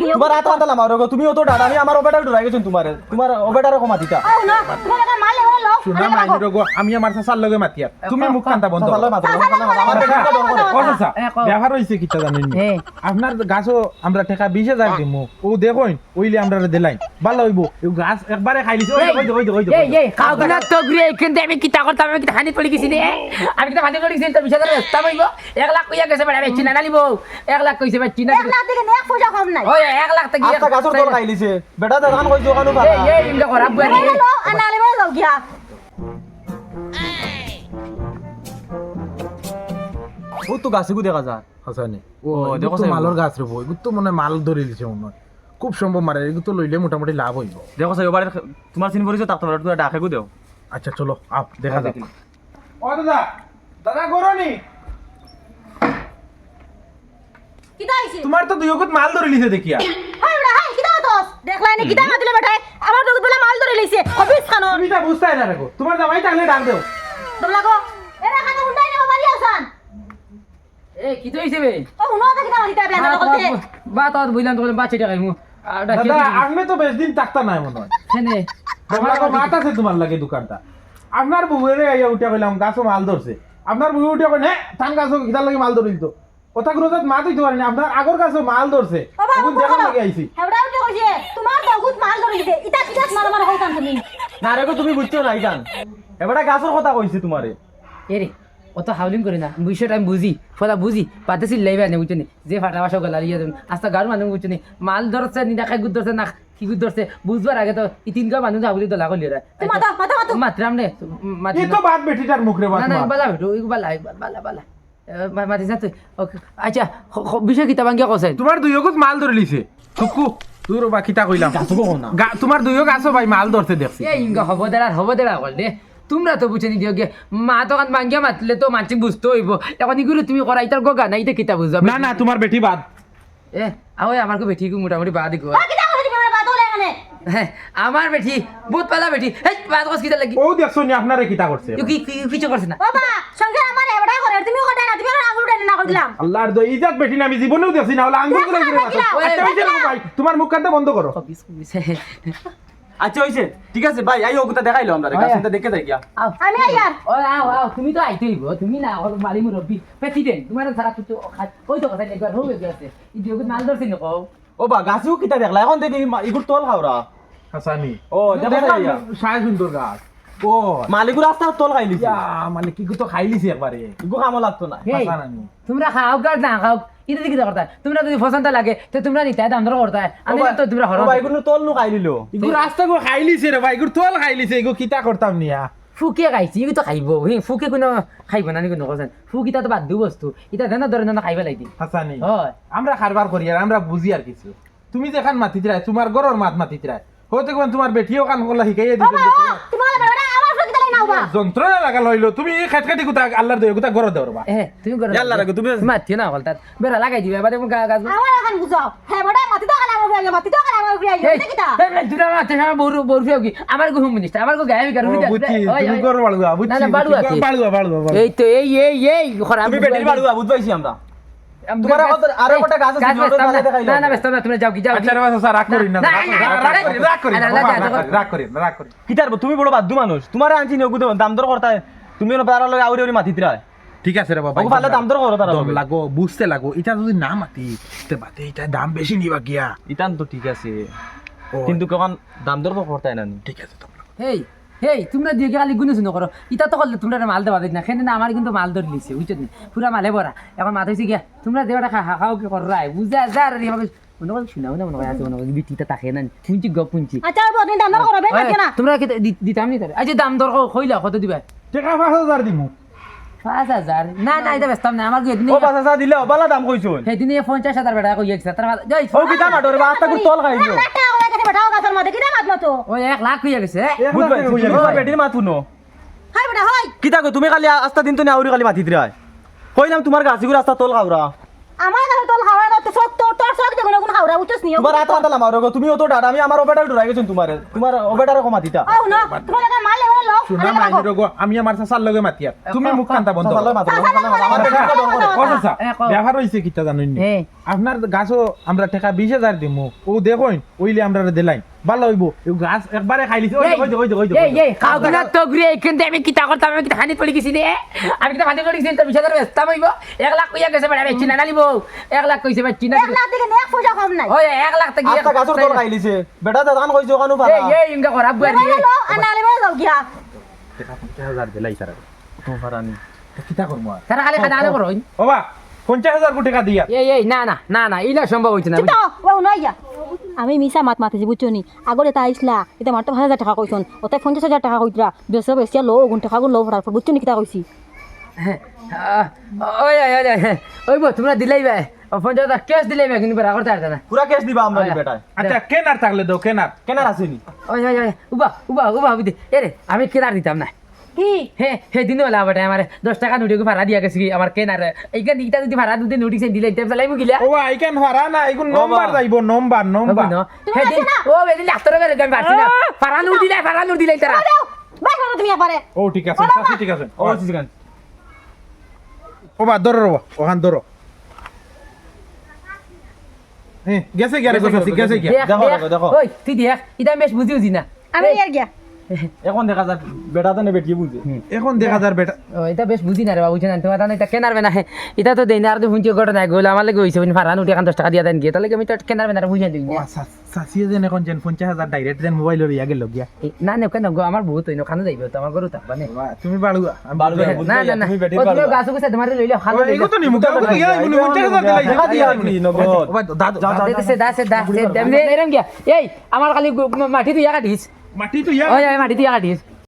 নিও তোমার হাত কান্দালাম আমার তুমিও তো ডাটা আমি আমার ওবেটার ডরাই গেছেন তোমার। তোমার ওবেটার কমা দিতা। না তোমার মাল শুনা মাইনি রগো আমি আমার চাচার লগে মাতি তুমি মুখ কান্তা বন্ধ করে। ব্যবহার হইছে কিটা জানেন আপনার গাছও আমরা টেকা বিশ হাজার দিমু ও দেখুন ওইলে আমরা দিলাই ভালো হইব এই গাছ একবারে খাই লিছে ওই ওই ওই ওই এই এই কাউনা তো ঘুরে এখান আমি কিতা করতাম আমি হানি পড়ে গেছি রে আমি হানি পড়ে গেছি তোর বিষয় রাস্তা বইব এক লাখ কইয়া গেছে বেটা বেচি না নালিব এক লাখ কইছে বেচি না এক লাখ থেকে এক পয়সা কম নাই ওই লাখ আটটা গাছর বেটা দাদান কইছো কানু ভাড়া এই এই ইন্দা করা বুয়া এই লও লও গিয়া ও তো গাছিগু দেখা যায়। হাসানি ও দেখো মালর গাছ রব এগুলো তো মানে মাল ধরে লিছে মনে খুব সম্ভব মারে এগুলো তো লইলে মোটামুটি লাভ হইব দেখো সাহেব এবারে তোমার চিন পরিছো তাক তোমার তুমি ডাকে গু দেও আচ্ছা চলো আপ দেখা যাক ও দাদা দাদা গরনি কিতা আইছি তোমার তো দুই মাল ধরে লিছে দেখিয়া হাই বেটা হাই কিতা হতস দেখলাই নি কিতা মাতিলে বেটা আমার দুধ বেলা মাল ধরে লইছে অফিস খানো তুমি তা বুঝতে না রাখো তোমার জামাই থাকলে ডাক দেও লাগো এরা খানো হুন্ডাই না বাড়ি আসান এই কি তো হইছে ও হুনো তো কিতা মাতিতে হবে না বা তো বুঝলাম তো বাচ্চা টাকা মু দাদা আপনি তো বেশ দিন থাকতা নাই মনে হয় হেনে আমার মাত আছে তোমার লাগে দোকানটা। আপনার বউরে আইয়া উঠিয়া কইলাম গাছও মাল ধরছে আপনার বউ উঠিয়া কই হ্যাঁ থান গাছও কিতার লাগে মাল ধরিল তো। কথা কোনো তো মাত হইতে পারেনি আপনার আগর গাছও মাল ধরছে এখন দেখার লাগে আইছি হেবড়া উঠে কইছে তোমার বহুত মাল ধরে লইছে ইতা কিতা মার মার হইতাম তুমি না রে গো তুমি বুঝছ না এবারে গাছর কথা কইছি তোমারে এরে অত হাউলিং করি না। বিষয়টা আমি বুঝি ফলা বুঝি পাতেছি লাইবে না বুঝছ যে ফাটা বাসা গলা ইয়ে দেবেন আস্তা গাড়ি মানুষ বুঝছ মাল ধরছে নি দেখায় গুদ ধরছে না কি গুদ ধরছে বুঝবার আগে তো এই তিন গা মানুষ আগুলি দলা করলি রে তুমি মাথা মাথা মাথা মাত্রাম রে মাতি তো বাদ বেটিটার মুখরে না না বালা বেটো বালা বালা বালা মাতি যা তুই। ওকে আচ্ছা বিষয় কি তাবাঙ্গিয়া কসাই তোমার দুই অগুত মাল ধরে লিছে। টুকু তুই রবা কিতা কইলাম। তোমার দুইও গাছও ভাই মাল ধরতে দেখছি এই ইঙ্গা হব দেড়া হব দেড়া বল দে। তোমরা তো বুঝে নিদিও গে মা তখন বাঙ্গিয়া মাতলে তো মানছি বুঝতে হইব। এখন ইগুলো তুমি করা ইতার গগা না ইতা কিতা বুঝবা? না না তোমার বেটি বাদ। এ আও আমার কো বেটি মোটামুটি বাদ হলে এখানে হ্যাঁ আমার বেটি বহুত পালা বেটি। হেই বাদ কস কিতা লাগি? ও দেখছ নি আপনারে কিতা করছে? কি কি- কিছু করছে না? বাবা সঙ্গে আমার হেবড়া করে তুমি কটা না তুমি আঙুল উঠাই না করে দিলাম। আল্লাহর দই ইজাত বেটি না আমি জীবনেও দেখছি না হলে আঙ্গুল করে তোমার মুখ কানতে বন্ধ করো। অফিস অফিস আচ্ছা হইছে। ঠিক আছে ভাই আই ওগুতা দেখাইলো আমরা। গাছটা দেখে যাই গিয়া। আমি আইয়ার ও আও আও তুমি তো আইতে হইব। তুমি না ওর মালি মুরব্বি। প্রেসিডেন্ট তোমার সারা তুই তো ওই তো কথা একবার হবে গেছে ইদি ওকে মাল ধরছে না কও ও বা গাছও কিতা দেখলা? এখন দেখি ইগুর তোল খাওরা হাসানি। ও দেখো না ইয়া। সাই সুন্দর গাছ। ও। মালিকুর রাস্তা তোল খাইলিছে। মানে কি তো খাইলিছি একবারে। ইগু কামো লাগতো না। তোমরা খাও কার না খাও। এটা দিকে করতা তোমরা যদি পছন্দ লাগে তো তোমরা নিতে দাম ধরে করতা আমি তো তোমরা হরো ভাই ইগুর তোল নু খাইলিলো ইগু রাস্তা গো খাইলিছে রে ভাই ইগুর তোল খাইলিছে ইগু কিতা করতাম নিয়া। ফুকে খাইছি ইগো তো খাইব। হি ফুকে কোনো খাইব না নি কোনো কথা ফুক ইটা তো বাদ বস্তু। ইটা দেনা ধরে না খাইবা লাগি। হাসানি হয়। আমরা খারবার করি আর আমরা বুঝি আর কিছু। তুমি যেখান মাতিত রায় তোমার গরর মাত মাতিত রায় হতে কোন তোমার বেটিও কান করলা শিখাইয়ে আমার কিতা যন্ত্রণা লাগা লইলো তুমি খেট খেটি গুতা আল্লাহর দয় গুতা গরর দেওয়া এ তুমি করো ইয়াল্লা রাখো, তুমি- মাতিও না বলতা বেরা লাগাই দিবে এবারে গা গাছ আমার এখন বুঝাও হেবড়া মাটি তো কালা আমার ফিরাইলো মাটি তো কালা আমার এই এটা কিতা দুটা মাতে আমার বড় বড় ফিও কি? আমার গো হোম আমার গো গায়ে কারণ তুমি গরর বাড়ুয়া বুঝছি না না বাড়ুয়া বাড়ুয়া বাড়ুয়া এই তো এই এই এই খরাব তুমি বেটির বাড়ুয়া বুঝবাইছি আমরা। তুমি। আচ্ছা বড় বাদ্দু মানুষ তোমার আনছি দাম দর করতা তুমি না পারার লগে আউরি আউরি মাতিত রায় ঠিক আছে রে বাবা পারলে দাম দর করো তারা দম লাগো বুঝতে লাগো এটা যদি না মাতি তে বাতে এটা দাম বেশি নিবা গিয়া ইতান তো ঠিক আছে কিন্তু কখন দাম দর তো করতাই না ঠিক আছে লাগো। হেই তোমরা দিয়ে খালি গুনে শুনো করো। ইটা তো করলে তোমরা মাল দেওয়া দিক না সেখানে না আমার কিন্তু মাল ধরে লিছে বুঝছ না? পুরা মালে ভরা। এখন মাথা হয়েছে গিয়া তোমরা দেওয়াটা খা খাও কি কর রায় বুঝা যা রে এভাবে মনে করো শুনাও না মনে আছে মনে করে বিটিটা তাকে না পুঞ্চি গ পুঞ্চি। আচ্ছা দাম দর করবে মাটি না তোমরা কি দিতাম নি তারে? আচ্ছা দাম দর কইলা কত দিবা? টাকা পাঁচ হাজার দিমু। পাঁচ হাজার? না না এটা ব্যস্তাম না আমার ও দিলে অবালা দাম কইছুন। সেদিন পঞ্চাশ হাজার বেটা কই গেছে তার যাই ও কিতা মাটর বা আস্তা করে তল খাইলো মাত মাতো লাখ হয়ে গেছে। বুঝবাই বেটির মাত শুনো। হাই বেটা হয়। কিতা কো তুমি খালি আস্তা দিন তো নি আউরি খালি মাতিত রায় কইলাম তোমার গাছিগুর রাস্তা তোল খাওরা আমার কাছে তোর খাওয়া না তো সব তোর তোর সব দেখুন কোন উঠছ নিও তোমার তুমিও তো ডাটা আমি আমার ওবেটার ডরাই গেছেন তোমার তোমার ওবেটার কমা দিতা আও না তোমার লাগা মাল লেগে লও শুনা মাইনি রগো আমি আমার চাচার লগে মাতি আর তুমি মুখ কান্তা বন্ধ করো। মাতো, মাতো, আমার চাচা এ, কও। ব্যবহার হইছে কিতা জানেন। আপনার গাছও আমরা টাকা বিশ হাজার দিমু ও দেখুন ওইলে আমরা দিলাই ভালো হইব। গাছ একবারে খাই লিছে। ওই ওই ওই ওই এই এই তো ঘুরে এইখান আমি কিতা করতাম আমি কিতা হানি পড়ে গেছি রে আমি কিতা হানি পড়ে গেছি তোর বিষয় ব্যস্ত হইব। এক লাখ কইয়া গেছে বেড়া বেচি না নালিব এক লাখ কইছে বেচি না এক লাখ থেকে এক পয়সা কম নাই। ওই এক লাখ থেকে আস্তা গাছর তোর খাইলিছে বেটা দাদান কইছো ওখানে পারা এই ইনকা করা বুয়া এবার গেলো আর যাও গিয়া টাকা পঞ্চাশ হাজার দিলাই স্যার তো পারানি কিতা করব আর খালি খালি আনে করো বাবা পঞ্চাশ কোটি টাকা দিয়া এই এই না না না না ইলা সম্ভব হইছে না ও নয় আমি মিছা মাত মাতিছি বুঝছ নি? আগরে তা আইসলা এটা মাত্র পাঁচ হাজার টাকা কইছন ওটাই পঞ্চাশ হাজার টাকা কইতরা বেশ বেশি লো গুণ টাকা গুণ লো ভরার পর বুঝছ নি কিতা কইছি ওই ওই ওই ওই, ওই বো তোমরা দিলাই ভাই পঞ্চাশ হাজার কেস দিলাই ভাই কিন্তু বেড়া করতে পারতে না পুরা কেস দিবা আমরা আচ্ছা কেনার থাকলে দাও কেনার কেন আসেনি ওই ওই উবা উবা উবা বুঝি এ আমি কেনার দিতাম না। হে হে দিন হলা বেটা আমার দশ টাকা নোটিকে ভাড়া দিয়া গেছে আমার কেনার এইখান ইটা যদি ভাড়া দুদিন নোটিস দিলে এটা চালাইবো গিলা ও আইকেন হারা না এগুন নম্বর যাইব নম্বর নম্বর হে দিন ও বেদিন ডাক্তার বেরে আমি পারছি না ভাড়া নোট দিলাই ভাড়া নোট দিলাই তারা বাই করো তুমি এবারে ও ঠিক আছে চাচি ঠিক আছে। ও সিসিকান ও বা ধরো রবা ওখান ধরো হ্যাঁ গেছে গিয়া গেছে গিয়া দেখো, দেখো, দেখো। ওই তুই দেখ আমি বেশ বুঝি বুঝি না। আমি ইয়ার গিয়া। এখন দেখা যাক বেটা তো বেটি বুঝে। এখন দেখা যার বেটা। ও এটা বেশ বুঝি না রে বাবু বুঝছেন তোমার এটা কেনার বেনা। হে এটা তো দেই না আর শুনছি ঘটনা গেল আমার লাগে হইছে নোট এখন দশ টাকা দিয়া দেন গিয়ে। তাহলে আমি তো কেনার বেনা বুঝিয়ে দিই ও চাচি যেন এখন যেন পঞ্চাশ হাজার ডাইরেক্ট যেন মোবাইলের ইয়া গেল গিয়া। না না কেন গো আমার বহুত হইনো খানো যাইবে তো আমার গরু থাকবা নে। তুমি বাড়ু বাড়ু না না না তুমি বেটির ও তুমি গাছ গুছা তোমার লইলে খানো এগো তো নিমু কেউ তো গিয়া পঞ্চাশ হাজার দিলাই দেখা দিয়া ও ভাই, দাদু দাদা সে দা সে দা সে দেমনে এরম গিয়া। এই আমার খালি মাটি তুই কাটিস মাটি তো ইয়া ওই ওই মাটি তুই কাটিস